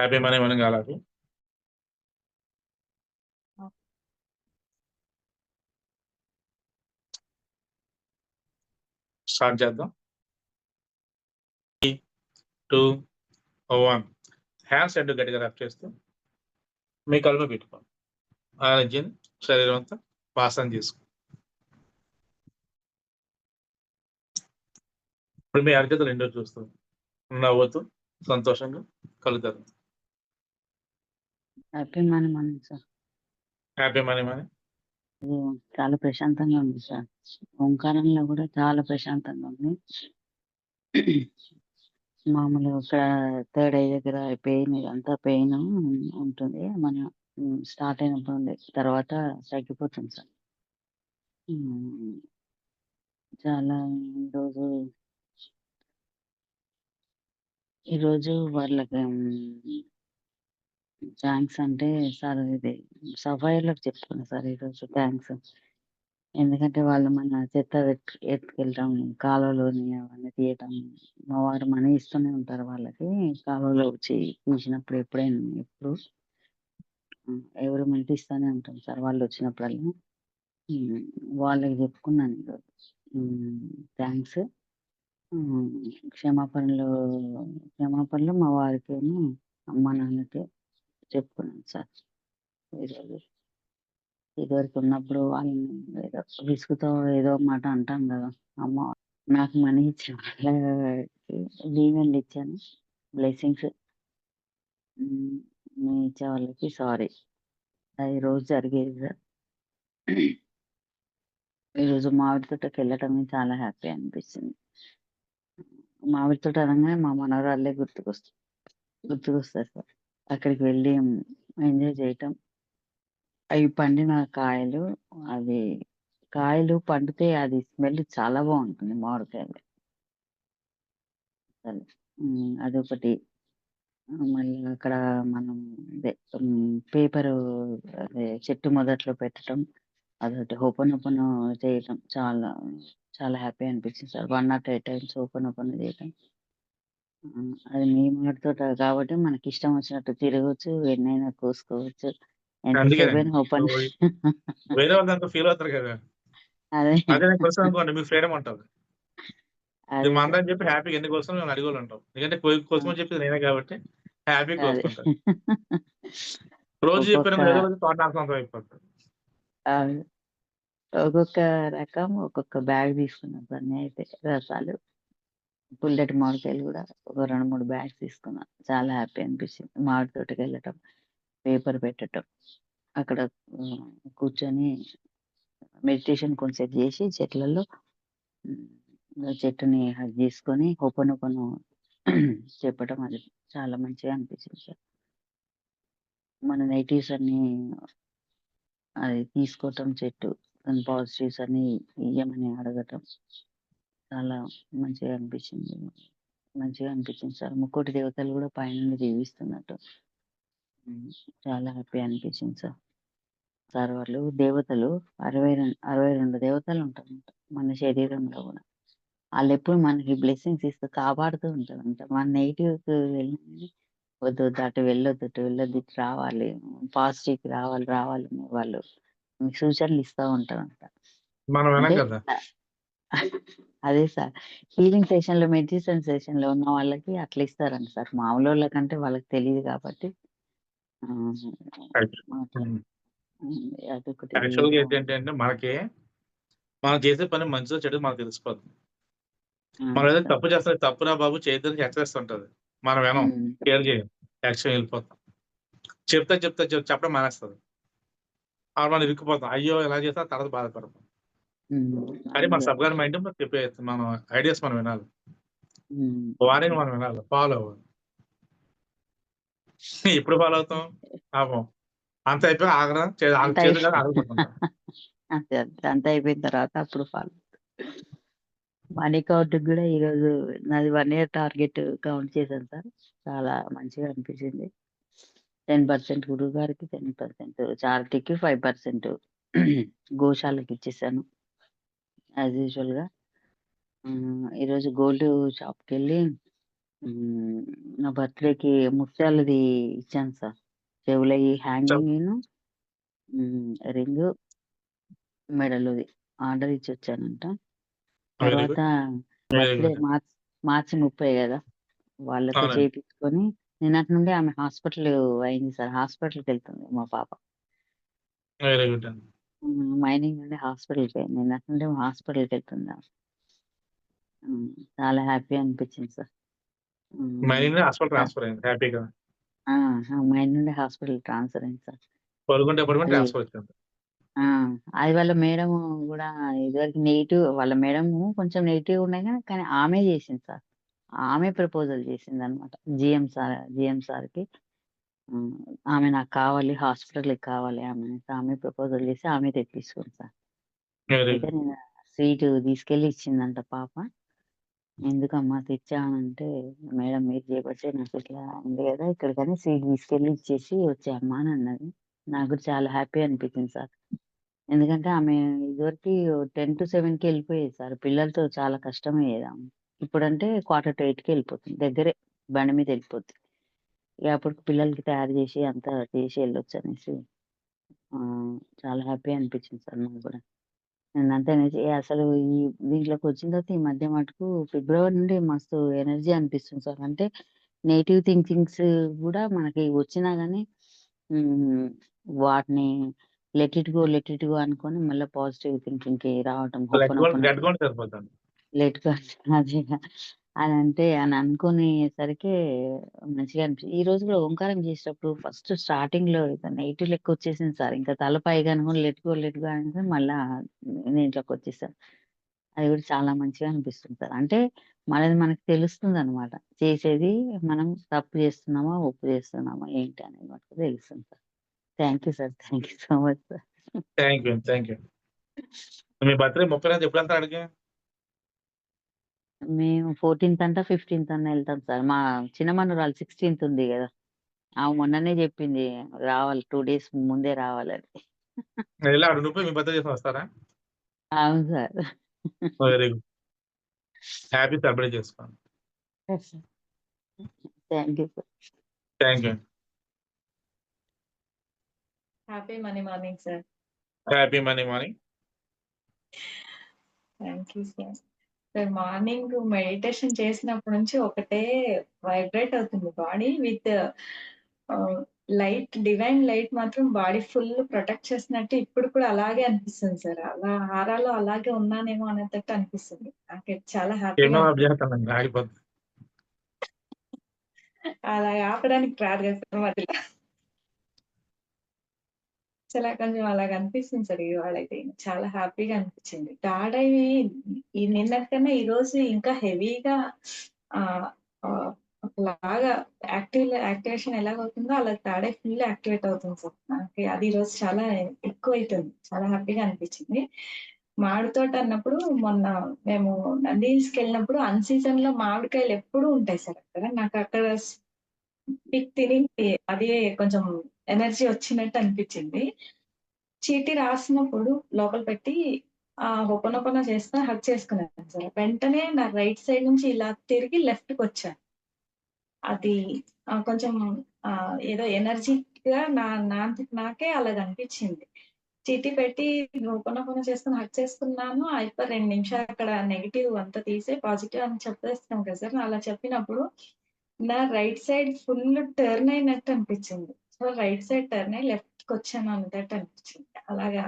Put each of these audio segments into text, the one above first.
Happy money మనం కాలాకి start చేద్దాం. టూ వన్ హ్యాండ్స్ సెట్ గట్టిగా రఫ్ చేస్తూ మీ కలుపు పెట్టుకోండి. ఆలోచించి శరీరం అంతా వాసన చేసుకో ఇప్పుడు మీ అరిచేతులు ఎండో చూస్తూ నవ్వుతూ సంతోషంగా కలుగుతారు happy morning sir. Happy money money చాలా ప్రశాంతంగా ఉంది సార్. ఓంకారంలో కూడా చాలా ప్రశాంతంగా ఉంది. మామూలుగా ఇక్కడ థర్డ్ ఐ దగ్గర పెయిన్ ఇదంతా పెయిన్ ఉంటుంది. మన స్టార్ట్ అయినప్పుడు ఉంది. తర్వాత తగ్గిపోతుంది సార్. చాలా ఈరోజు ఈరోజు వాళ్ళకి థ్యాంక్స్ అంటే సార్ ఇది సఫాయిలకు చెప్తున్నా సార్ ఈరోజు. థ్యాంక్స్ ఎందుకంటే వాళ్ళు మన చెత్త ఎత్తుకెళ్ళటం కాలువలోని అవన్నీ తీయటం మా వారు మనీ ఇస్తూనే ఉంటారు వాళ్ళకి. కాలువలో వచ్చి తీసినప్పుడు ఎప్పుడైనా ఎప్పుడు? ఎవరు మంటి ఇస్తూనే ఉంటాం సార్ వాళ్ళు వచ్చినప్పుడల్లా. వాళ్ళకి చెప్పుకున్నాను ఈరోజు. థ్యాంక్స్ క్షమాపణలు క్షమాపణలు మా వారికి అమ్మ నాన్నకి. చెప్పుకున్నాను సార్. ఈరోజు ఇదివరకు ఉన్నప్పుడు వాళ్ళని ఏదో విసుగుతో ఏదో మాట అంటాం కదా అమ్మ నాకు మనీ ఇచ్చిన వాళ్ళకి ఇచ్చాను. బ్లెస్సింగ్స్ మీ ఇచ్చే వాళ్ళకి సారీ అది రోజు జరిగేది సార్. ఈరోజు మామిడి తోటకి వెళ్ళటమే చాలా హ్యాపీ అనిపిస్తుంది. మామిడి తోట అనగానే మా మనవరాళ్ళే గుర్తుకొస్తా గుర్తుకొస్తారు సార్. అక్కడికి వెళ్ళి ఎంజాయ్ చేయటం. అవి పండిన కాయలు అది కాయలు పండితే అది స్మెల్ చాలా బాగుంటుంది మామిడికాయలు. అసలు అదొకటి. మళ్ళీ అక్కడ మనం అదే పేపర్ అదే చెట్టు మొదట్లో పెట్టడం అదొకటి. ఓపెన్ ఓపెన్ చేయటం చాలా చాలా హ్యాపీ అనిపించింది sir. One not eight times open open చేయటం. అది మీ మాటతో కాబట్టి మనకి ఇష్టం వచ్చినట్టు తిరగవచ్చు ఎన్నైనా కోసుకోవచ్చు. ఓపెన్ వేరే వాళ్ళు ఫీల్ అవుతారు కదా. అదే. అదే నేను క్వశ్చన్ అనుకోండి మీకు ఫ్రీడమ్ ఉంటుంది ఇది అదే మందని చెప్పి హ్యాపీగా ఎందుకు ఎందుకంటే కోసం చెప్పి నేనే కాబట్టి హ్యాపీగా అదే. వస్తుంటాను రోజు ఒక్కొక్క- ఏదో రోజు తోట సొంతం అయిపోతుంది. అవును. ఒక్కొక్క రకం ఒక్కొక్క బ్యాగ్ తీసుకున్నాను సార్ నేనైతే రసాలు. పుల్లటి మామిడికాయలు కూడా ఒక రెండు మూడు బ్యాగ్స్ తీసుకున్నా. చాలా హ్యాపీ అనిపించింది. మామిడి తోటకి వెళ్ళటం పేపర్ పెట్టటం అక్కడ కూర్చొని మెడిటేషన్ కొంచెం చేసి చెట్లలో చెట్టుని హగ్ చేసుకొని ఓపెన్ ఓపెన్ చెప్పటం అది చాలా మంచిగా అనిపించింది సార్. మన నెగిటివ్స్ అన్ని అది తీసుకోవటం చెట్టు దాని పాజిటివ్స్ అన్ని ఇయ్యమని అడగటం. చాలా మంచిగా అనిపించింది. మంచిగా అనిపించింది సార్. ముక్కోటి దేవతలు కూడా పైనుండి దీవిస్తున్నట్టు ఉమ్, చాలా హ్యాపీ అనిపించింది సార్. సార్ వాళ్ళు దేవతలు అరవై రెండు అరవై రెండు దేవతలు ఉంటారంట మన శరీరంలో కూడా. వాళ్ళు ఎప్పుడు మనకి బ్లెస్సింగ్స్ ఇస్తూ కాపాడుతూ ఉంటారు అంట మన నెగిటివ్ వెళ్ళి వద్దు వద్దు అటు వెళ్ళొద్దు ఇటు వెళ్ళొద్దు ఇటు రావాలి పాజిటివ్ రావాలి రావాలి వాళ్ళు. మీకు సూచనలు ఇస్తూ వినం అంటే అదే సార్. హీలింగ్ సెషన్లో మెడిటేషన్ సెషన్లో ఉన్న వాళ్ళకి అట్లా ఇస్తారంట సార్. మామూలు వాళ్ళకంటే వాళ్ళకి తెలియదు కాబట్టి. ఆ, ఏంటంటే మనకి మనం చేసే పని మంచిదో చెడు మనకు తెలిసిపోతుంది ఆ, మనం ఏదో సార్. తప్పు చేస్తే తప్పురా బాబు? చేయొద్దని హెచ్చరిస్తుంటది మనం వినం. ఉమ్, కేర్ చేయం. యాక్షన్ వెళ్ళిపోతాం. చెప్తా చెప్తా చెప్ చెప్పడం మానేస్తుంది. అప్పుడు మనం ఇరుక్కుపోతాం. అయ్యో ఎలా చేస్తా తర్వాత బాధపడతాం. కానీ మన అదే. సబ్గాన్ మైండ్ మనం చెప్పే మనం ఐడియాస్ మనం వినాలి. వారిని మనం వినాలి ఫాలో అవ్వాలి. ఎప్పుడు ఫాలో అవుతాం? పాపం. అంత అయిపోయి ఆగరా? చే- ఆగ- అంతా చేతులు కాదు ఆగిపోతుంటాం అంతే అంతే అంత అయిపోయిన తర్వాత అప్పుడు ఫాలో మనీ కౌంట్ కూడా ఈరోజు నాది వన్ ఇయర్ టార్గెట్ కౌంట్ చేశాను సార్. చాలా మంచిగా అనిపించింది. టెన్ పర్సెంట్ గురువు గారికి టెన్ పర్సెంట్ చారిటీకి ఫైవ్ పర్సెంట్ గోశాలకు ఇచ్చేసాను. యాజ్ యూజువల్గా ఈరోజు గోల్డ్ షాప్కి వెళ్ళి హ్మ్. నా బర్త్‌డేకి ముత్యాలది ఇచ్చాను సార్. చెవులయి చెప్ హ్యాంగింగును హ్మ్. రింగు మెడలోది ఆర్డర్ ఇచ్చొచ్చానంట. వెరీ తర్వాత good. Very birthday good. March మార్చి 30 గదా! వాళ్ళతో అవునండి. చేపించుకొని నిన్నటి నుండి ఆమె హాస్పిటల్ అయింది సార్. హాస్పిటల్‌కెళ్తుంది మా పాప. వెరీ గుడ్ అండి. మైనింగ్ నుండి హాస్పిటల్‌కెళ్ళింది. నిన్నటి నుండి హాస్పిటల్‌కెళ్తుంది ఆమె. హ్మ్. చాలా హ్యాపీ అనిపించింది సార్. మైనింగ్ నుండి హాస్పిటల్ ట్రాన్స్‌ఫర్ అయింది. హ్యాపీగా. మైన్ నుండి హాస్పిటల్ ట్రాన్స్‌ఫర్ అయింది సార్. పడుకుంటే పడుకొని అది ట్రాన్స్‌ఫర్ వచ్చింది. ఆ! అది వాళ్ళ మేడము గూడా ఇదివరకు నెగెటివ్ వాళ్ళ మేడము కొంచెం నెగెటివ్‌గా ఉండే గాని, కానీ ఆమె జేసింది సార్. ఆమె ప్రపోజల్ జేసిందనమాట. జీఎం సార్ జీఎం సార్‌కి. ఆమె నాకు కావాలి హాస్పిటల్‌కి కావాలి ఆమె ఆమె ప్రపోజల్ జేసి ఆమె తెప్పించుకుంది సార్. అయితే. నేను స్వీటు తీసుకెళ్ళి ఇచ్చిందంట పాప. ఎందుకమ్మా తెచ్చానంటే, మేడం మీరు జేయబట్టే నాకిట్లా అయింది గదా! ఇక్కడికని స్వీట్ తీసుకెళ్ళి ఇచ్చేసి వచ్చా అమ్మా అని అన్నది. నాకు చాలా హ్యాపీ అనిపించింది సార్. ఎందుకంటే ఆమె ఇదివరకి 10-7కి ఎళ్ళిపోయేది సార్. పిల్లలతో చాలా కష్టమయ్యేది ఆమె. ఇప్పుడంటే క్వార్టర్ టు 8కి ఎళ్ళిపోతుంది. దగ్గరే బండి మీద ఎళ్ళిపోద్ది. అప్పటికి పిల్లలకి తయారు జేసి అంతా చేసి ఎళ్ళొచ్చనేసి ఆహ్, చాలా హ్యాపీ అనిపించింది సార్ నాకు గూడా. నేనంతే అనేసి అసలు ఈ దీంట్లోకొచ్చిన తర్వాత ఈ మధ్య మటుకు ఫిబ్రవరి నుండి మస్తు ఎనర్జీ అనిపిస్తుంది సార్. అంటే నెగెటివ్ థింకింగ్స్ గూడా మనకి వచ్చినా గాని హ్మ్. వాటిని let it go, let it go అనుకోని మళ్ళా పాజిటివ్ థింకింగ్‌కి రావటం. లెట్ గో హొప్పనొప్పనో లెట్ గో అంటే సరిపోద్దండి. లెట్ గో అదే అదంటే అని అనుకునేసరికి మంచిగా అనిపించింది. ఈరోజు గూడా ఓంకారం చేసేటప్పుడు ఫస్ట్ స్టార్టింగ్‌లో నెగెటివ్ లెక్క వచ్చేసింది సార్. ఇంకా తల పైకి అనుకోని లెట్ గో, లెట్ గో అనేసి మళ్ళా దీంట్లోకొచ్చేసాను. అది గూడా చాలా మంచిగా అనిపిస్తుంది సార్. అంటే మనది మనకు తెలుస్తుందనమాట. చేసేది మనం తప్పు చేస్తున్నామా, ఒప్పు చేస్తున్నామా ఏంటి అనేది మటుకు తెలుస్తుంది sir. Thank you sir. Thank you so much sir. Thank you. Thank you. Me birthday 30 ఎప్పుడంతా అడిగా? మేము 14థ్ అంట, 15థ్ అన్నా ఎళ్తాం సార్. మా చిన్న మనవరాలు 16థ్ ఉంది గదా! ఆమె మొన్ననే జెప్పింది రావాలి 2 డేస్ ముందే రావాలని. ఎళ్ళి ఆడ ఉండిపోయి మీ బర్త్‌డే చేసుకొని వస్తారా? అవును sir. Very good. Happy celebrate చేసుకోండి. Yes sir. Sir. Thank you. Happy money morning sir. Happy money morning. Thank you sir. Morning meditation చేసినప్పటి నుంచి ఒకటే వైబ్రేట్ అవుతుంది body with light divine light మాత్రం బాడీ ఫుల్ ప్రొటెక్ట్ చేసినట్టు ఇప్పుడు కూడా అలాగే అనిపిస్తుంది సార్. అలా హారాలో అలాగే ఉన్నానేమో అనేటట్టు అనిపిస్తుంది. నాకైతే చాలా ఆగిపోద్ది. అలా ఆపడానికి రాదు కదా మధ్యలో. చాలా కొంచెం అలాగ అనిపిస్తుంది సార్ ఇవాళైతే. చాలా హ్యాపీగా అనిపించింది. థర్డ్ అవి ఈ నిన్నటి కన్నా రోజు ఇంకా హెవీగా ఆహ్, ఒకలాగా యాక్టివ్ యాక్టివేషన్ ఎలాగవుతుందో అలా థర్డ్ ఐ ఫుల్ యాక్టివేట్ అవుతుంది సార్. నాకు అది ఈరోజు చాలా ఎక్కువ అవుతుంది చాలా హ్యాపీగా అనిపించింది. మామిడి తోట అన్నప్పుడు మొన్న మేము నంది హిల్స్‌కెళ్ళినప్పుడు అన్ సీజన్‌లో మామిడికాయలు ఎప్పుడూ ఉంటాయి సార్ అక్కడ. నాకు అక్కడ తిని అది కొంచెం ఎనర్జీ వచ్చినట్టు అనిపించింది. చీటీ రాసినప్పుడు లోపల పెట్టి ఆ హొపనొపన చేస్తే హక్ చేసుకున్నాను సార్. వెంటనే నా రైట్ సైడ్ నుంచి ఇలా తిరిగి లెఫ్ట్కి వచ్చాను అది కొంచెం ఏదో ఎనర్జీగా నా నా నాకే అలాగ అనిపించింది. చీటీ పెట్టి హొపనొపన చేసుకొని హక్ చేసుకున్నాను. అయిపోయి రెండు నిమిషాలు అక్కడ నెగిటివ్ అంతా తీసే పాజిటివ్ అని చెప్పేస్తాం కదా సార్. అలా చెప్పినప్పుడు నా రైట్ సైడ్ ఫుల్ టర్న్ అయినట్టు అనిపించింది. సో, రైట్ సైడ్ టర్న్ అయ్యి వచ్చాను అన్నట్టు అనిపించింది. అలాగా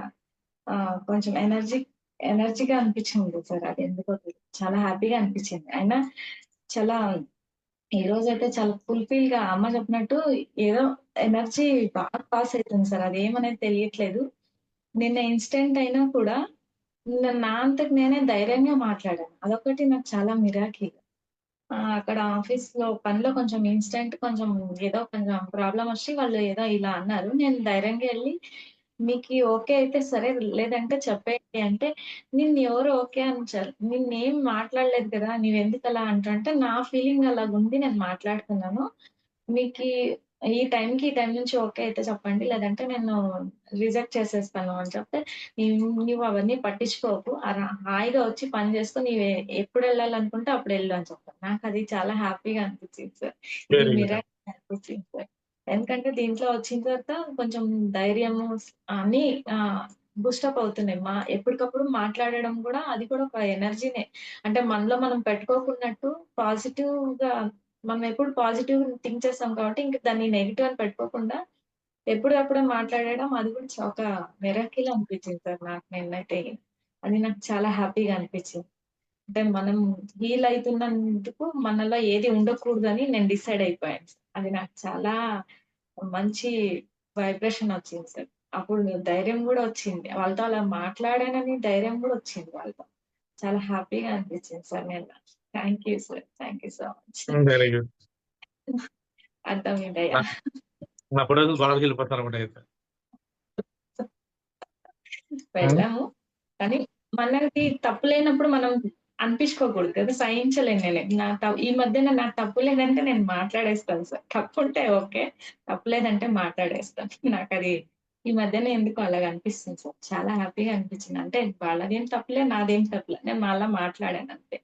కొంచెం ఎనర్జీ ఎనర్జీగా అనిపించింది సార్. అది ఎందుకో చాలా హ్యాపీగా అనిపించింది. అయినా చాలా ఏ రోజు అయితే చాలా ఫుల్‌ఫిల్‌గా అమ్మ చెప్పినట్టు ఏదో ఎనర్జీ బాగా పాస్ అవుతుంది సార్. అది ఏమనేది తెలియట్లేదు. నిన్న ఇన్స్టెంట్ అయినా కూడా నా అంతకు నేనే ధైర్యంగా మాట్లాడాను. అదొకటి నాకు చాలా మిరాకిల్. ఆ! అక్కడ ఆఫీస్‌లో పనిలో కొంచెం ఇన్సిడెంట్ కొంచెం ఏదో కొంచెం ప్రాబ్లమ్ వచ్చి వాళ్ళు ఏదో ఇలా అన్నారు. నేను ధైర్యంగా ఎళ్ళి "మీకి ఓకే అయితే సరే, లేదంటే చెప్పేయండి" అంటే "నిన్ను ఎవరు ఓకే అనిచారు? నిన్నేం మాట్లాడలేదు కదా! నీవెందుకలా అంటావు" అంటే నా ఫీలింగ్ అలాగుంది నేను మాట్లాడుతున్నాను. మీకి ఈ టైంకి ఈ టైం నుంచి ఓకే అయితే చెప్పండి. లేదంటే నేను రిజెక్ట్ చేసేస్తాను అని చెప్తే "నీవు- నువ్వు అవన్నీ పట్టించుకోకు. హాయిగా వచ్చి పని చేసుకొని నీవు ఎప్పుడు వెళ్ళాలనుకుంటే అప్పుడు వెళ్ళు అని చెప్తాను. నాకు అది చాలా హ్యాపీగా అనిపించింది సార్. అనిపించింది సార్. ఎందుకంటే దీంట్లో వచ్చిన తర్వాత కొంచెం ధైర్యము అన్ని బూస్టప్ అవుతున్నాయి. మా ఎప్పటికప్పుడు మాట్లాడడం కూడా అది కూడా ఒక ఎనర్జీనే. అంటే మనలో మనం పెట్టుకోకున్నట్టు పాజిటివ్గా మనం ఎప్పుడు పాజిటివ్ థింక్ చేస్తాం కాబట్టి ఇంక దాన్ని నెగిటివ్ అని పెట్టుకోకుండా ఎప్పుడప్పుడు మాట్లాడడం అది కూడా ఒక మెరాకిల్ అనిపించింది సార్ నాకు నిన్నైతే. అది నాకు చాలా హ్యాపీగా అనిపించింది. అంటే మనం హీల్ అవుతున్నందుకు మనలో ఏది ఉండకూడదని నేను డిసైడ్ అయిపోయాను సార్. అది నాకు చాలా మంచి వైబ్రేషన్ వచ్చింది సార్. అప్పుడు ధైర్యం కూడా వచ్చింది. వాళ్ళతో అలా మాట్లాడానని ధైర్యం కూడా వచ్చింది వాళ్ళతో. చాలా హ్యాపీగా అనిపించింది సార్ నేను thank you sir thank you so much very good అర్థమైందయ్యా నా ఫోటో గొడవకి వెళ్ళిపోతారు అనమాట అయితే. వెళ్ళాము. కానీ మనకి తప్పు లేనప్పుడు మనం అనిపించుకోకూడదు కదా సహించలేను నేను. నా త- ఈ మధ్యన నాకు తప్పు లేదంటే నేను మాట్లాడేస్తాను సార్. తప్పు ఉంటే ఓకే తప్పు లేదంటే మాట్లాడేస్తాను. నాకు అది ఈ మధ్యన ఎందుకు అలాగ అనిపిస్తుంది సార్. చాలా హ్యాపీగా అనిపించింది. అంటే వాళ్ళదేం తప్పులే నాదేం తప్పులే నేను మళ్ళా మాట్లాడాను అంతే.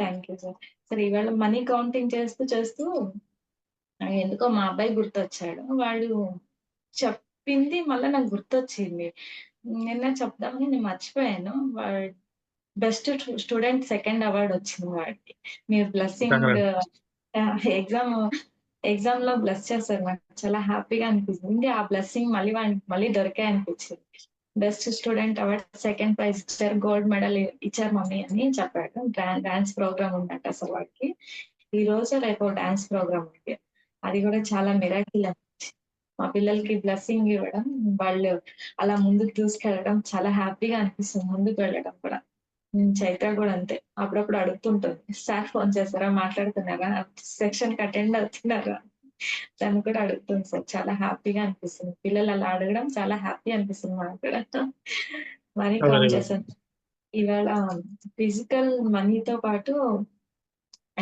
థ్యాంక్ యూ సార్ సార్ ఈవేళ మనీ కౌంటింగ్ చేస్తూ చేస్తూ ఎందుకో మా అబ్బాయి గుర్తొచ్చాడు. వాడు చెప్పింది మళ్ళీ నాకు గుర్తొచ్చింది. నిన్న చెప్దామని నేను మర్చిపోయాను. వాడు బెస్ట్ స్టూడెంట్ సెకండ్ అవార్డ్ వచ్చింది వాడికి. మీరు బ్లెస్సింగ్ ఎగ్జామ్ ఎగ్జామ్లో బ్లెస్ చేస్తారు. నాకు చాలా హ్యాపీగా అనిపించింది ఆ బ్లెస్సింగ్ మళ్ళీ వాడికి మళ్ళీ దొరికాయి అనిపించింది best student award second prize ఇచ్చారు గోల్డ్ మెడల్ ఇచ్చారు మమ్మీ అని చెప్పాడు. డాన్స్ ప్రోగ్రామ్ ఉందంట అసలు వాడికి ఈ రోజు రేపు డాన్స్ ప్రోగ్రామ్ ఉంది. అది కూడా చాలా మిరాకిల్ మా పిల్లలకి బ్లెస్సింగ్ ఇవ్వడం వాళ్ళు అలా ముందుకు తీసుకెళ్ళడం చాలా హ్యాపీగా అనిపిస్తుంది ముందుకు వెళ్ళడం కూడా. చైత్ర కూడా అంతే. అప్పుడప్పుడు అడుగుతుంటుంది. సార్ ఫోన్ చేస్తారా మాట్లాడుతున్నారా? సెక్షన్కి అటెండ్ అవుతున్నారా? తను కూడా అడుగుతుంది సార్ చాలా హ్యాపీగా అనిపిస్తుంది. పిల్లలు అలా అడగడం చాలా హ్యాపీ అనిపిస్తుంది మాకు కూడా. Money Very count good. చేశాను. ఇవాళ ఫిజికల్ మనీతో పాటు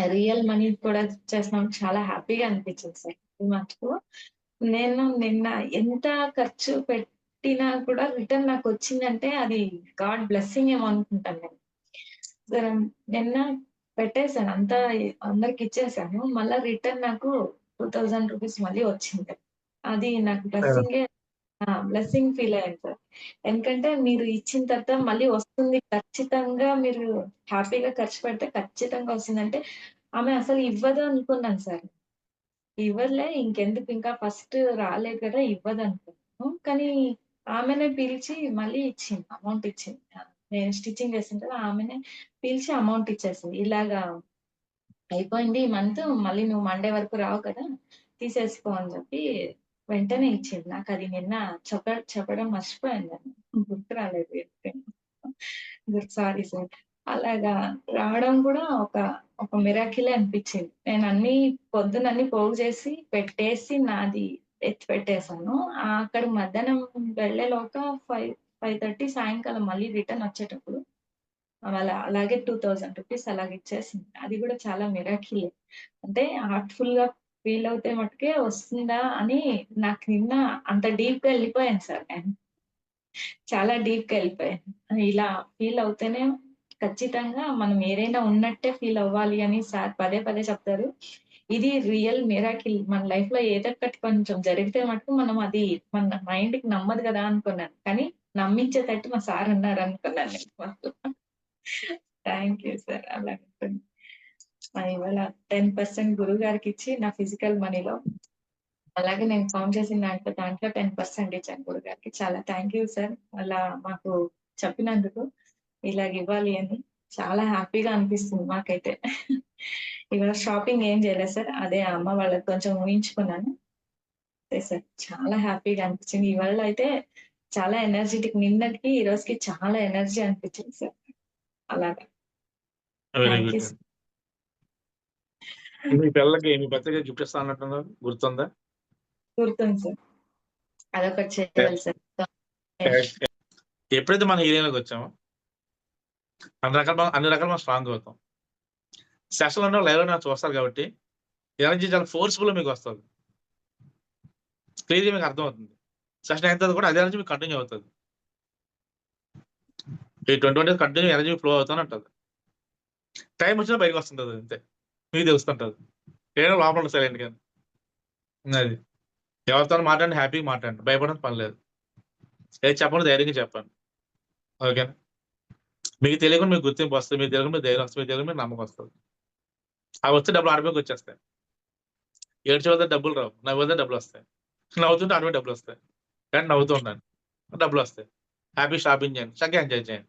రియల్ మనీ కూడా చేస్తున్నాం. చాలా హ్యాపీగా అనిపించింది సార్ ఈ మటుకు నేను నిన్న ఎంత ఖర్చు పెట్టినా కూడా రిటర్న్ నాకు వచ్చిందంటే అది గాడ్ బ్లెస్సింగ్ ఏమో అనుకుంటాను నేను. సరే నిన్న పెట్టేశాను. అంతా అందరికి ఇచ్చేసాను మళ్ళీ రిటర్న్ నాకు టూ థౌజండ్ రూపీస్ మళ్ళీ వచ్చింది. అది నాకు బ్లెస్సింగే బ్లెస్సింగ్ ఫీల్ అయ్యాను సార్. ఎందుకంటే మీరు ఇచ్చిన తర్వాత మళ్ళీ వస్తుంది. ఖచ్చితంగా మీరు హ్యాపీగా ఖర్చు పెడితే ఖచ్చితంగా వస్తుందంటే ఆమె అసలు ఇవ్వదు అనుకున్నాను సార్. ఇవ్వలే ఇంకెందుకు? ఇంకా ఫస్ట్ రాలేదు కదా ఇవ్వదు అనుకున్నాను. కానీ ఆమెనే పిలిచి మళ్ళీ ఇచ్చింది అమౌంట్ ఇచ్చింది. నేను స్టిచ్చింగ్ చేసిన ఆమెనే పిలిచి అమౌంట్ ఇచ్చేసింది. ఇలాగా అయిపోయింది ఈ మంత్ మళ్ళీ నువ్వు మండే వరకు రావు కదా తీసేసుకో అని చెప్పి వెంటనే ఇచ్చింది. నాకు అది నిన్న చెప్ప చెప్పడం మర్చిపోయాను గుర్తు రాలేదు గుర్తు సారీ సార్ అలాగా రావడం కూడా ఒక ఒక మిరాకిలే అనిపించింది. నేను అన్ని పొద్దున అన్ని పోగు చేసి పెట్టేసి నాది ఎత్తి పెట్టేశాను. అక్కడ మధ్యాహ్నం వెళ్ళేలోక ఫైవ్ ఫైవ్ థర్టీ సాయంకాలం మళ్ళీ రిటర్న్ వచ్చేటప్పుడు అలా అలాగే టూ థౌజండ్ రూపీస్ అలాగే ఇచ్చేసింది. అది కూడా చాలా మిరాకిలే. అంటే హార్ట్ఫుల్గా ఫీల్ అవుతే మటుకే వస్తుందా అని నాకు నిన్న అంత డీప్గా వెళ్ళిపోయాను సార్ నేను. చాలా డీప్గా వెళ్ళిపోయాను. ఇలా ఫీల్ అవుతేనే ఖచ్చితంగా మనం ఏదైనా ఉన్నట్టే ఫీల్ అవ్వాలి అని సార్ పదే పదే చెప్తారు. ఇది రియల్ మిరాకిల్. మన లైఫ్లో ఏదో కొంచెం జరిగితే మటుకు మనం అది మన మైండ్కి నమ్మదు కదా అనుకున్నాను. కానీ నమ్మించేటట్టు మా సార్ అన్నారు అనుకున్నాను థ్యాంక్ యూ సార్ అలా ఇవాళ టెన్ పర్సెంట్ గురువు గారికి ఇచ్చి నా ఫిజికల్ మనీలో అలాగే నేను కౌంట్ చేసిన దాంట్లో దాంట్లో టెన్ పర్సెంట్ ఇచ్చాను గురువు గారికి. చాలా థ్యాంక్ యూ సార్ అలా మాకు చెప్పినందుకు ఇలాగ ఇవ్వాలి అని చాలా హ్యాపీగా అనిపిస్తుంది మాకైతే. ఇవాళ షాపింగ్ ఏం చేయలేదు సార్ అదే అమ్మ వాళ్ళకి కొంచెం ఊహించుకున్నాను. అదే సార్ చాలా హ్యాపీగా అనిపించింది. ఇవాళ అయితే చాలా ఎనర్జెటిక్ నిన్నటికి ఈ రోజుకి చాలా ఎనర్జీ అనిపించింది సార్ అలాగా. మీ పిల్లలకి మీ బర్త్డే ఇస్తా అన్నట్టున్నారు. గుర్తుందా? గుర్తుంది సార్ చేయాలి సార్ ఎప్పుడైతే మన ఏరియాలోకి వచ్చామో అన్ని రకాల అన్ని రకాల మనం స్ట్రాంగ్ అవుతాం. సెషన్లో లైవ్లో చూస్తారు కాబట్టి ఎనర్జీ చాలా ఫోర్స్ఫుల్ మీకు వస్తుంది. క్లియర్గా మీకు అర్థమవుతుంది. సెషన్ అయిన తర్వాత కూడా అదే ఎనర్జీ మీకు కంటిన్యూ అవుతుంది. ఈ twenty one days continue energy flow అవుతాను ఉంటుంది టైం వచ్చినా బయటకు వస్తుంటుంది అంతే. మీకు తెలుస్తుంటుంది. ఏదో లోపల ఉంటుంది సైలెంట్ కానీ అది. ఎవరితో మాట్లాడండి హ్యాపీగా మాట్లాడండి భయపడడం పని లేదు. ఏది చెప్పండి ధైర్యంగా చెప్పండి ఓకేనా? మీకు తెలియకుండా మీకు గుర్తింపు వస్తుంది. మీకు తెలియకుండా మీకు ధైర్యం వస్తుంది. మీకు తెలియకుండా మీకు నమ్మకం వస్తుంది. అవి వస్తే డబ్బులు ఆడపైకి వచ్చేస్తాయి. ఏడ్చి వెళ్తే డబ్బులు రావు. నవ్వు వెళ్తే డబ్బులు వస్తాయి. నవ్వుతుంటే ఆడపై డబ్బులు వస్తాయి. కానీ నవ్వుతూ ఉండండి. డబ్బులు వస్తాయి. హ్యాపీ షాపింగ్ చేయండి. చక్కగా ఎంజాయ్ చేయండి.